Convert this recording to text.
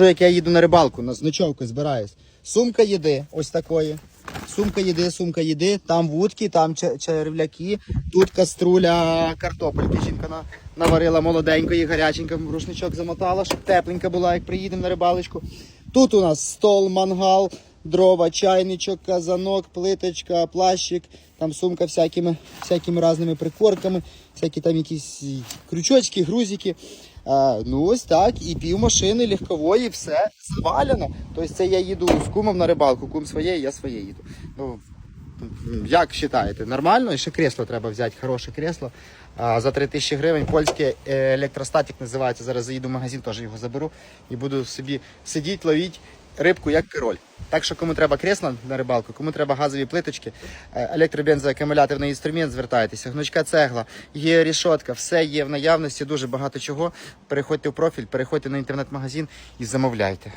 Як я їду на рибалку, на ночовку збираюсь. Сумка їди, ось такої. Сумка їди, сумка їди, там вудки, там червляки, тут каструля картопельки. Жінка на- наварила молоденької, гаряченька, рушничок замотала, щоб тепленька була, як приїдемо на рибалочку. Тут у нас стол, мангал, дрова, чайничок, казанок, плиточка, плащик, там сумка всякими, всякими різними прикорками, всякі там якісь крючочки, грузики. А, ну ось так, і пів машини легкової, все завалено. Тобто це я їду з кумом на рибалку, кум своє, я своє їду. Ну, як вважаєте, нормально? І ще кресло треба взяти, хороше кресло. А, за 3 тисячі гривень польське е, електростатик називається. Зараз заїду в магазин, теж його заберу і буду собі сидіти, ловити рибку як король. Так що кому треба кресла на рибалку, кому треба газові плиточки, електробензоакумулятивний інструмент, звертайтеся, гнучка цегла, є рішотка, все є в наявності, дуже багато чого. Переходьте в профіль, переходьте на інтернет-магазин і замовляйте.